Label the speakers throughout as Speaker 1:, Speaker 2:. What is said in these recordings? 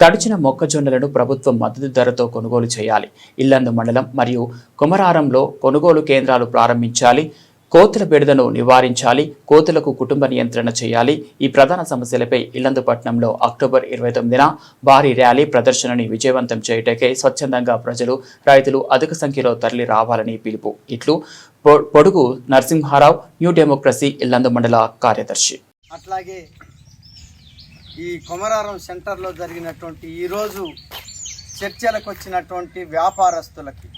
Speaker 1: తడిచిన మొక్కజొన్నలను ప్రభుత్వం మద్దతు ధరతో కొనుగోలు చేయాలి. ఇల్లందు మండలం మరియు కుమరారంలో కొనుగోలు కేంద్రాలు ప్రారంభించాలి. కోతుల బెడదను నివారించాలి. కోతులకు కుటుంబ నియంత్రణ చేయాలి. ఈ ప్రధాన సమస్యలపై ఇల్లందుపట్నంలో అక్టోబర్ ఇరవై తొమ్మిదిన భారీ ర్యాలీ ప్రదర్శనని విజయవంతం చేయటకే స్వచ్ఛందంగా ప్రజలు రైతులు అధిక సంఖ్యలో తరలి రావాలని పిలుపు. ఇట్లు పొ- పొడుగు నరసింహారావు న్యూ డెమోక్రసీ ఇల్లందు మండల కార్యదర్శి.
Speaker 2: అట్లాగే ఈ కొమరారం సెంటర్లో జరిగినటువంటి ఈరోజు చర్చలకు వచ్చినటువంటి వ్యాపారస్తులకి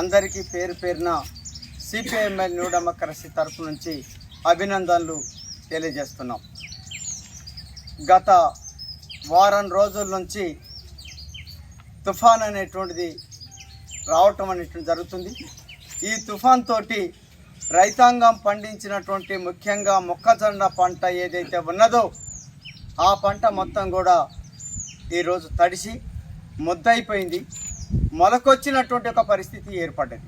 Speaker 2: అందరికీ పేరు పేరున సిపిఎంఎల్ న్యూ డెమోక్రసీ తరపు నుంచి అభినందనలు తెలియజేస్తున్నాం. గత వారం రోజుల నుంచి తుఫాన్ అనేటువంటిది రావటం అనేటువంటి జరుగుతుంది. ఈ తుఫాన్ తోటి రైతాంగం పండించినటువంటి ముఖ్యంగా మొక్కజొన్న పంట ఏదైతే ఉన్నదో ఆ పంట మొత్తం కూడా ఈరోజు తడిసి ముద్దయిపోయింది. మొలకొచ్చినటువంటి ఒక పరిస్థితి ఏర్పడ్డది.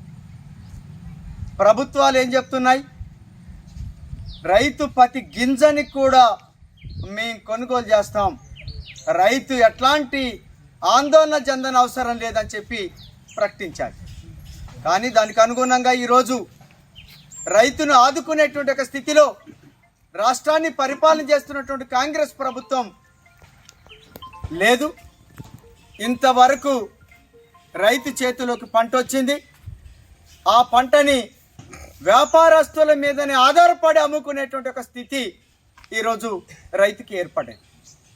Speaker 2: ప్రభుత్వాలు ఏం చెప్తున్నాయి? రైతు ప్రతి గింజని కూడా మేము కొనుగోలు చేస్తాం. రైతు ఎట్లాంటి ఆందోళన చెందని అవసరం లేదని చెప్పి ప్రకటించారు. కానీ దానికి అనుగుణంగా ఈరోజు రైతును ఆదుకునేటువంటి ఒక స్థితిలో రాష్ట్రాన్ని పరిపాలన చేస్తున్నటువంటి కాంగ్రెస్ ప్రభుత్వం లేదు. ఇంతవరకు రైతు చేతిలోకి పంట వచ్చింది. ఆ పంటని వ్యాపారస్తుల మీదనే ఆధారపడి అమ్ముకునేటువంటి ఒక స్థితి ఈరోజు రైతుకి ఏర్పడింది.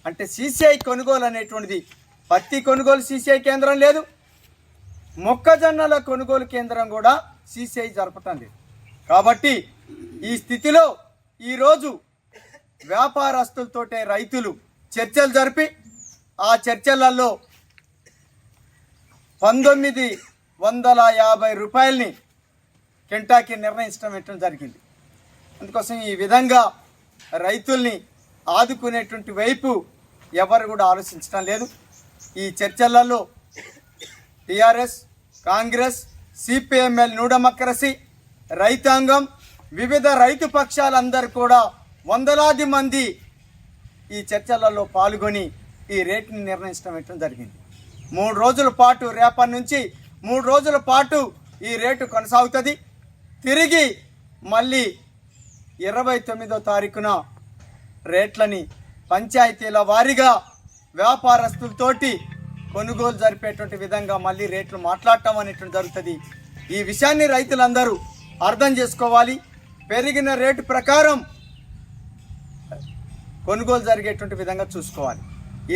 Speaker 2: అంటే సీసీఐ కొనుగోలు అనేటువంటిది పత్తి కొనుగోలు సీసీఐ కేంద్రం లేదు. మొక్కజొన్నల కొనుగోలు కేంద్రం కూడా సీసీఐ జరపటం లేదు కాబట్టి ఈ స్థితిలో ఈరోజు వ్యాపారస్తులతోటే రైతులు చర్చలు జరిపి ఆ చర్చలలో పంతొమ్మిది వందల యాభై రూపాయలని కెంటాకి నిర్ణయించడం పెట్టడం జరిగింది. అందుకోసం ఈ విధంగా రైతుల్ని ఆదుకునేటువంటి వైపు ఎవరు కూడా ఆలోచించడం లేదు. ఈ చర్చలలో టిఆర్ఎస్ కాంగ్రెస్ సిపిఎంఎల్ నూడమక్రసి రైతాంగం వివిధ రైతు పక్షాలందరూ కూడా వందలాది మంది ఈ చర్చలలో పాల్గొని ఈ రేటుని నిర్ణయించడం జరిగింది. మూడు రోజుల పాటు రేపటి నుంచి మూడు రోజుల పాటు ఈ రేటు కొనసాగుతుంది. తిరిగి మళ్ళీ ఇరవై తొమ్మిదో తారీఖున రేట్లని పంచాయతీల వారీగా వ్యాపారస్తులతోటి కొనుగోలు జరిపేటువంటి విధంగా మళ్ళీ రేట్లు మాట్లాడటం అనేటువంటి జరుగుతుంది. ఈ విషయాన్ని రైతులందరూ అర్థం చేసుకోవాలి. పెరిగిన రేటు ప్రకారం కొనుగోలు జరిగేటువంటి విధంగా చూసుకోవాలి.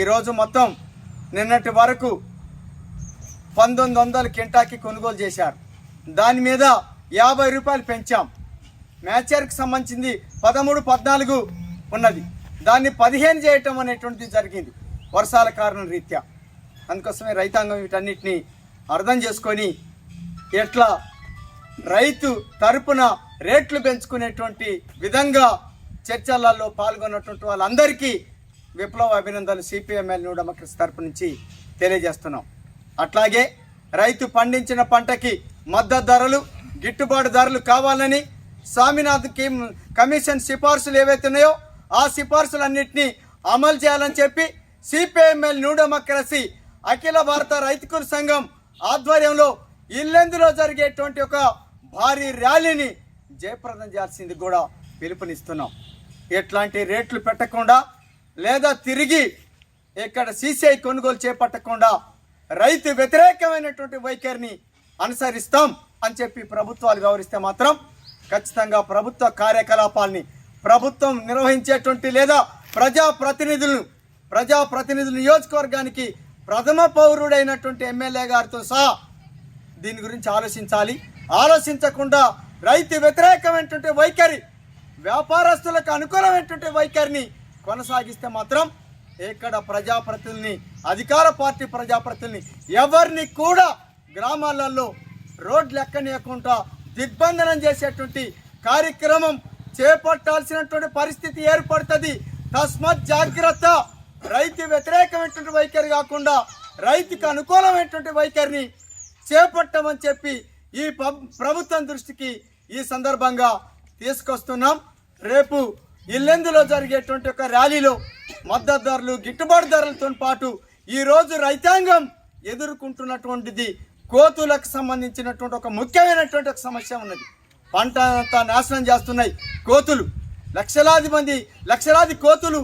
Speaker 2: ఈరోజు మొత్తం నిన్నటి వరకు పంతొమ్మిది వందల కింటాకి కొనుగోలు చేశారు. దాని మీద యాభై రూపాయలు పెంచాం. మ్యాచర్కి సంబంధించింది పదమూడు పద్నాలుగు ఉన్నది. దాన్ని పదిహేను చేయటం అనేటువంటిది జరిగింది వర్షాల కారణం రీత్యా. అందుకోసమే రైతాంగం వీటన్నిటిని అర్థం చేసుకొని ఎట్లా రైతు తరపున రేట్లు పెంచుకునేటువంటి విధంగా చర్చలలో పాల్గొన్నటువంటి వాళ్ళందరికీ విప్లవ అభినందనలు సిపిఎంఎల్ న్యూ డెమోక్రసీ తరపు నుంచి తెలియజేస్తున్నాం. అట్లాగే రైతు పండించిన పంటకి మద్దతు ధరలు గిట్టుబాటు ధరలు కావాలని స్వామినాథ్కి కమిషన్ సిఫార్సులు ఏవైతే ఉన్నాయో ఆ సిఫార్సులన్నింటినీ అమలు చేయాలని చెప్పి సిపిఎంఎల్ న్యూ డెమోక్రసీ అఖిల భారత రైతుకుల సంఘం ఆధ్వర్యంలో ఇల్లెందులో జరిగేటువంటి ఒక భారీ ర్యాలీని జయప్రదం చేయాల్సింది కూడా పిలుపునిస్తున్నాం. ఎట్లాంటి రేట్లు పెట్టకుండా లేదా తిరిగి ఇక్కడ సీసీఐ కొనుగోలు చేపట్టకుండా రైతు వ్యతిరేకమైనటువంటి వైఖరిని అనుసరిస్తాం అని చెప్పి ప్రభుత్వాలు వ్యవహరిస్తే మాత్రం ఖచ్చితంగా ప్రభుత్వ కార్యకలాపాల్ని ప్రభుత్వం నిర్వహించేటువంటి లేదా ప్రజాప్రతినిధులను ప్రజాప్రతినిధుల నియోజకవర్గానికి ప్రథమ పౌరుడైనటువంటి ఎమ్మెల్యే గారితో సహా దీని గురించి ఆలోచించాలి. ఆలోచించకుండా రైతు వ్యతిరేకమైనటువంటి వైఖరి వ్యాపారస్తులకు అనుకూలమైనటువంటి వైఖరిని కొనసాగిస్తే మాత్రం ఇక్కడ ప్రజాప్రతినిధిని అధికార పార్టీ ప్రజాప్రతినిధిని ఎవరిని కూడా గ్రామాలలో రోడ్లు ఎక్కనీయకుండా దిగ్బంధనం చేసేటువంటి కార్యక్రమం చేపట్టాల్సినటువంటి పరిస్థితి ఏర్పడుతుంది. తస్మత్ జాగ్రత్త. రైతు వ్యతిరేకమైనటువంటి వైఖరి కాకుండా రైతుకు అనుకూలమైనటువంటి వైఖరిని చేపట్టమని చెప్పి ఈ ప్రభుత్వం దృష్టికి ఈ సందర్భంగా తీసుకొస్తున్నాం. రేపు ఇల్లెందులో జరిగేటువంటి ఒక ర్యాలీలో మద్దతు ధరలు గిట్టుబాటు ధరలతో పాటు ఈరోజు రైతాంగం ఎదుర్కొంటున్నటువంటిది కోతులకు సంబంధించినటువంటి ఒక ముఖ్యమైనటువంటి ఒక సమస్య ఉన్నది. పంట అంతా నాశనం చేస్తున్నాయి కోతులు. లక్షలాది మంది లక్షలాది కోతులు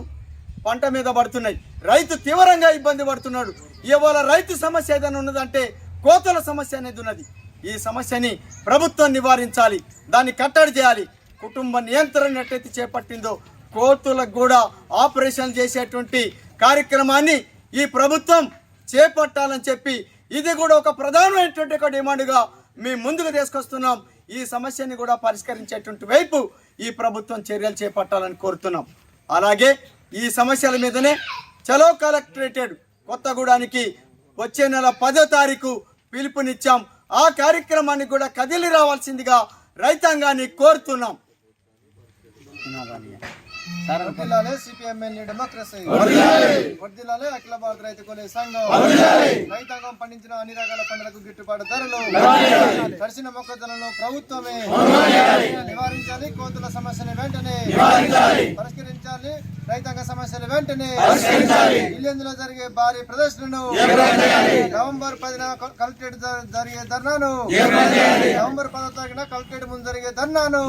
Speaker 2: పంట మీద పడుతున్నాయి. రైతు తీవ్రంగా ఇబ్బంది పడుతున్నాడు. ఇవాళ రైతు సమస్య ఏదైనా ఉన్నదంటే కోతుల సమస్య అనేది ఉన్నది. ఈ సమస్యని ప్రభుత్వం నివారించాలి దాన్ని కట్టడి చేయాలి. కుటుంబ నియంత్రణ ఎట్టయితే చేపట్టిందో కోర్టులకు కూడా ఆపరేషన్ చేసేటువంటి కార్యక్రమాన్ని ఈ ప్రభుత్వం చేపట్టాలని చెప్పి ఇది కూడా ఒక ప్రధానమైనటువంటి ఒక డిమాండ్గా మేము ముందుకు తీసుకొస్తున్నాం. ఈ సమస్యని కూడా పరిష్కరించేటువంటి వైపు ఈ ప్రభుత్వం చర్యలు చేపట్టాలని కోరుతున్నాం. అలాగే ఈ సమస్యల మీదనే చలో కలెక్టరేటెడ్ కొత్తగూడానికి వచ్చే నెల పదో తారీఖు పిలుపునిచ్చాం. ఆ కార్యక్రమానికి కూడా కదిలి రావాల్సిందిగా రైతాంగాన్ని కోరుతున్నాం.
Speaker 3: వర్ధిల్లాలే సిపిఎంఎల్ డెమోక్రసీ వర్ధిల్లాలే అఖిల భారత రైతు కొనే సంఘం. రైతాంగం పండించిన అన్ని రకాల పంటలకు గిట్టుబాటు ధరలు. తడిసిన మొక్కజొన్నలను ప్రభుత్వమే. నివారించాలి. కోతుల సమస్యని వెంటనే పరిష్కరించాలి. రైతాంగ సమస్యలు వెంటనే ఇల్లెందులో జరిగే భారీ ప్రదర్శనను నవంబర్ పదిన కలెక్టరేట్ జరిగే ధర్నాను నవంబర్ పదో తారీఖున కలెక్టరేట్ ముందు జరిగే ధర్నాను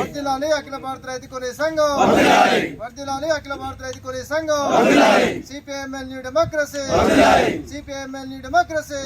Speaker 3: వర్ధిల్లాలి అఖిల భారత రైతు కొనే సంఘం. వర్ధిల్లాలి అఖిల భారత రైతు కొనే సంఘం. CPML New Democracy. CPML New Democracy.